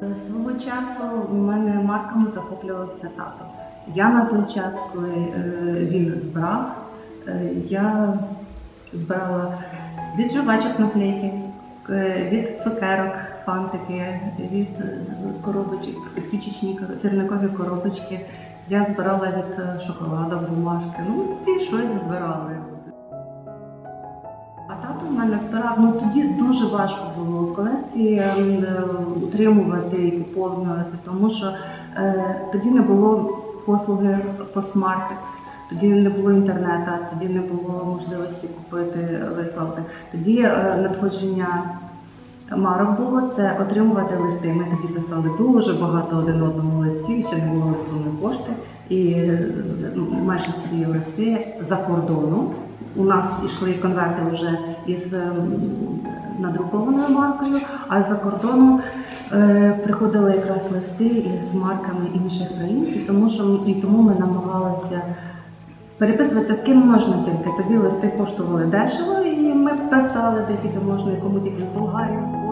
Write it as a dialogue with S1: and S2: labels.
S1: Свого часу у мене марками захоплювався тато. Я на той час, коли е, він збирав, е, я збирала від жувачок наклейки, е, від цукерок, фантики, від е, коробочок, свічечні сірникові коробочки. Я збирала від е, шоколада, бумажки. Ну, всі щось збирали. Мене збирав, ну тоді дуже важко було колекції ем, е, утримувати і поповнювати, тому що е, тоді не було послуги постмаркет, тоді не було інтернету, тоді не було можливості купити виставки. Тоді е, надходження марок було це отримувати листи. Ми тоді писали дуже багато один одному листів, ще не було електронної пошти. І е, майже всі листи за кордону. У нас йшли конверти вже із ем, надрукованою маркою, а з-за кордону е, приходили якраз листи із марками інших країн, і тому що і тому ми намагалися переписуватися з ким можна тільки. Тоді листи коштували дешево, і ми писали де тільки можна, кому тільки в Болгарію.